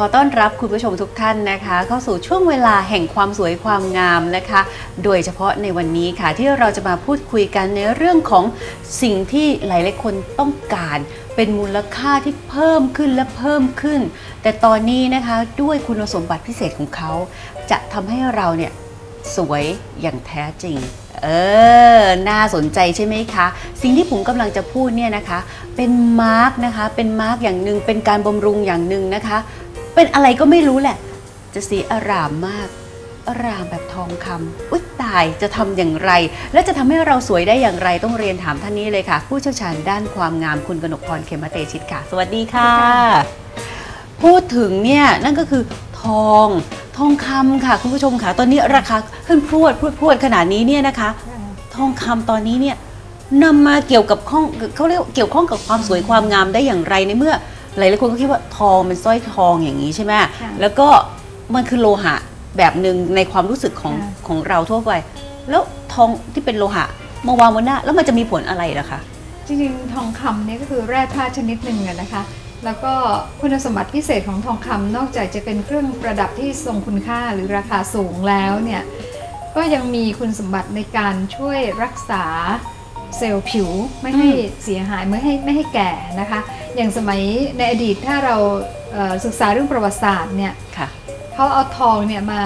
อต้อนรับคุณผู้ชมทุกท่านนะคะ เข้าสู่ช่วงเวลาแห่งความสวยความงามนะคะ โดยเฉพาะในวันนี้ค่ะที่เราจะมาพูดคุยกันในเรื่องของสิ่งที่หลายๆคนต้องการเป็นมูลค่าที่เพิ่มขึ้นและเพิ่มขึ้น แต่ตอนนี้นะคะด้วยคุณสมบัติพิเศษของเขา จะทำให้เราเนี่ยสวยอย่างแท้จริง เออ น่าสนใจใช่ไหมคะ สิ่งที่ผมกำลังจะพูดเนี่ยนะคะ เป็นมาร์กนะคะ เป็นมาร์กอย่างหนึ่งเป็นการบำรุงอย่างหนึ่งนะคะ เป็นอะไรก็ไม่รู้แหละ จะสีอารามมากอารามแบบทองคำอุ๊ยตายจะทำอย่างไร และจะทำให้เราสวยได้อย่างไรต้องเรียนถามท่านนี้เลยค่ะ ผู้เชี่ยวชาญด้านความงามคุณกนกพรเขมเตชิตค่ะ สวัสดีค่ะ พูดถึงเนี่ยนั่นก็คือทองทองคำค่ะ คุณผู้ชมค่ะ ตอนนี้ราคาขึ้นพรวดพรวดพรวดขนาดนี้เนี่ยนะคะ ทองคำตอนนี้เนี่ยนำมาเกี่ยวกับข้องเขาเรียกเกี่ยวข้องกับความสวยความงามได้อย่างไรในเมื่อ หลายๆคนก็คิดว่าทองเป็นสร้อยทองอย่างนี้ใช่ไหมค่ะแล้วก็มันคือโลหะแบบหนึ่งในความรู้สึกของค่ะของเราทั่วไป แล้วทองที่เป็นโลหะมาวางบนหน้าแล้วมันจะมีผลอะไรล่ะคะจริงๆทองคำเนี่ยก็คือแร่ธาตุชนิดหนึ่งอะนะคะ แล้วก็คุณสมบัติพิเศษของทองคำนอกจากจะเป็นเครื่องประดับที่ทรงคุณค่าหรือราคาสูงแล้วเนี่ยก็ยังมีคุณสมบัติในการช่วยรักษาเซลล์ผิวไม่ให้อืมเสียหายไม่ให้ไม่ให้แก่นะคะ อย่างสมัยในอดีตถ้าเราเอ่อศึกษาเรื่องประวัติศาสตร์เนี่ยค่ะเขาเอาทองเนี่ยมา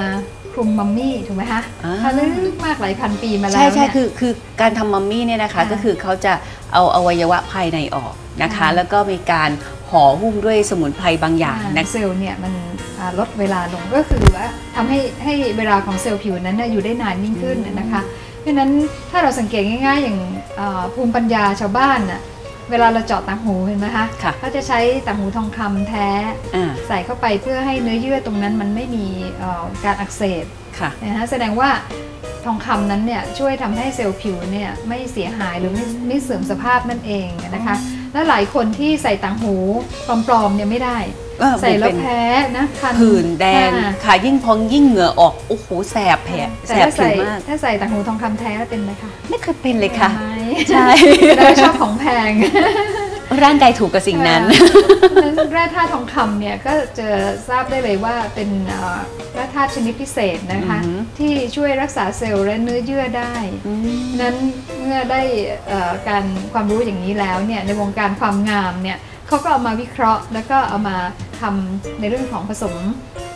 คลุมมัมมี่ถูกไหมคะอ่าถ้าลึกมากหลายพันปีมาแล้วใช่ใช่เนี่ยคือคือการทำมัมมี่เนี่ยนะคะค่ะก็คือเขาจะเอาอวัยวะภายในออกนะคะค่ะแล้วก็มีการห่อหุ้มด้วยสมุนไพรบางอย่างอ่านะเซลล์เนี่ยมันอ่าลดเวลาลงก็คือว่าทำให้ให้เวลาของเซลล์ผิวนั้นน่ะอยู่ได้นานยิ่งขึ้นอืมนะคะ เพราะฉะนั้นถ้าเราสังเกตง่าย ๆ อย่างอ่าภูมิปัญญาชาวบ้านน่ะ เวลาเราเจาะต่างหูเห็นไหมคะค่ะเขาจะใช้ต่างหูทองคำแท้ อ่า ใส่เข้าไปเพื่อให้เนื้อเยื่อตรงนั้นมันไม่มีเอ่อการอักเสบค่ะ นะฮะแสดงว่าทองคำนั้นเนี่ยช่วยทำให้เซลล์ผิวเนี่ยไม่เสียหายหรือไม่ไม่เสื่อมสภาพนั่นเองนะคะ และหลายคนที่ใส่ต่างหูปลอมๆเนี่ยไม่ได้ เออใส่แล้วเป็นแพ้นะคันผื่นแดงอ่า ค่ะยิ่งพองยิ่งเหงื่อออก โอ้โห แสบแผลแต่แสบถ้าผิใส่วมาก ถ้าใส่ต่างหูทองคำแท้แล้วเป็นไหมคะไม่เคยเป็นเลยค่ะ ป็นไหม ใช่แล้วชอบของแพง ร่างกายถูกกับสิ่งนั้นนั้นแร่ธาตุทองคำเนี่ยก็จะทราบได้เลยว่าเป็นเอ่อแร่ธาตุชนิดพิเศษนะคะอือหือที่ช่วยรักษาเซลล์และเนื้อเยื่อได้อืมนั้นเมื่อได้เอ่อการความรู้อย่างนี้แล้วเนี่ยในวงการความงามเนี่ยเขาก็เอามาวิเคราะห์แล้วก็เอามาทำในเรื่องของผสม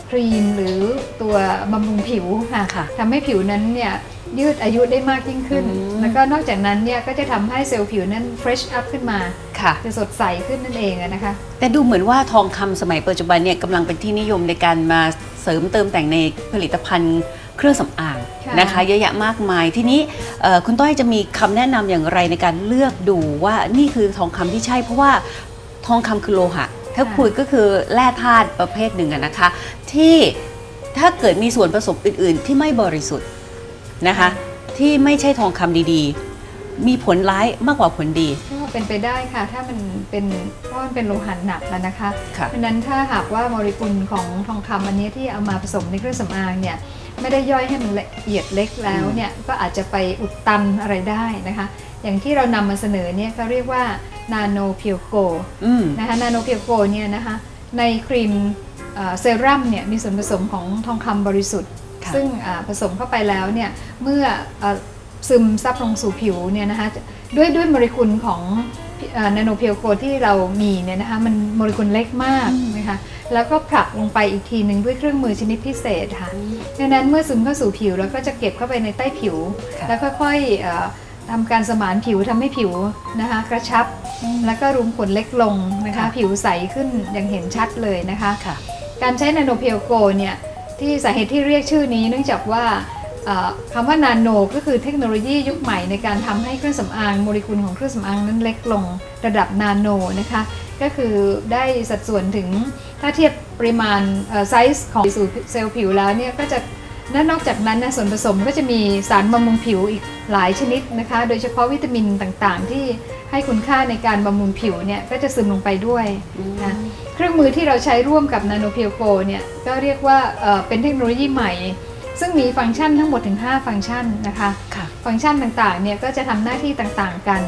ครีมหรือตัวบำรุงผิวค่ะค่ะทำให้ผิวนั้นเนี่ย ยืดอายุได้มากยิ่งขึ้นอืมแล้วก็นอกจากนั้นเนี่ยก็จะทำให้เซลล์ผิวนั้น fresh up ขึ้นมาค่ะจะสดใสขึ้นนั่นเองอะนะคะ แต่ดูเหมือนว่าทองคำสมัยปัจจุบันเนี่ยกำลังเป็นที่นิยมในการมาเสริมเติมแต่งในผลิตภัณฑ์เครื่องสำอางค่ะนะคะเยอะแยะมากมายทีนี้เอ่อคุณต้อยจะมีคำแนะนำอย่างไรในการเลือกดูว่านี่คือทองคำที่ใช่ เพราะว่าทองคำคือโลหะ ถ้าคุยก็คือแร่ธาตุประเภทหนึ่งอะนะคะ ที่ถ้าเกิดมีส่วนผสมอื่น ๆ ที่ไม่บริสุทธิ์ นะคะ ที่ไม่ใช่ทองคำดีๆ มีผลร้ายมากกว่าผลดี ก็เป็นไปได้ค่ะ ถ้ามันเป็นเพราะมันเป็นโลหะหนักแล้วนะคะค่ะ เพราะฉะนั้นถ้าหากว่าโมเลกุลของทองคำอันนี้ที่เอามาผสมในเครื่องสำอางเนี่ยไม่ได้ย่อยให้มันละเอียดเล็กแล้วเนี่ยก็อาจจะไปอุดตันอะไรได้นะคะ อย่างที่เรานำมาเสนอเนี่ยก็เรียกว่านาโนเพียวโก อืม นะคะนาโนเพียวโกเนี่ยนะคะในครีมเอ่อเซรั่มเนี่ยมีส่วนผสมของทองคำบริสุทธิ์ค่ะ ซึ่งอ่าผสมเข้าไปแล้วเนี่ยเมื่อเอ่อซึมซับลงสู่ผิวเนี่ยนะคะด้วยด้วยโมเลกุลของนาโนเพียวโกที่เรามีเนี่ยนะคะมันโมเลกุลเล็กมากนะคะแล้วก็ผลักลงไปอีกทีหนึ่งด้วยเครื่องมือชนิดพิเศษค่ะดังนั้นเมื่อซึมเข้าสู่ผิวแล้วก็จะเก็บเข้าไปในใต้ผิวค่ะแล้วค่อยๆเอ่อทำการสมานผิวทำให้ผิวนะคะกระชับแล้วก็รูมขนเล็กลงนะคะค่ะผิวใสขึ้นอย่างเห็นชัดเลยนะคะค่ะการใช้นาโนเพียวโกเนี่ย ที่สาเหตุที่เรียกชื่อนี้ เนื่องจากว่าคำว่านาโนก็คือเทคโนโลยียุคใหม่ในการทำให้เครื่องสำอางโมเลกุลของเครื่องสำอางนั้นเล็กลงระดับนาโนนะคะก็คือได้สัดส่วนถึงถ้าเทียบปริมาณไซส์ของสู่เซลล์ผิวแล้วเนี่ยก็จะ และนอกจากนั้นนะส่วนผสมก็จะมีสารบำรุงผิวอีกหลายชนิดนะคะ โดยเฉพาะวิตามินต่างๆ ที่ให้คุณค่าในการบำรุงผิวเนี่ยก็จะซึมลงไปด้วยนะเครื่องมือที่เราใช้ร่วมกับ Nano p u r e Go เนี่ยก็เรียกว่าเอ่อเป็นเทคโนโลยีใหม่ ซึ่งมีฟังก์ชันทั้งหมดถึง 5 ฟังก์ชันนะคะค่ะฟังก์ชันต่างๆเนี่ยก็จะทำหน้าที่ต่างๆกัน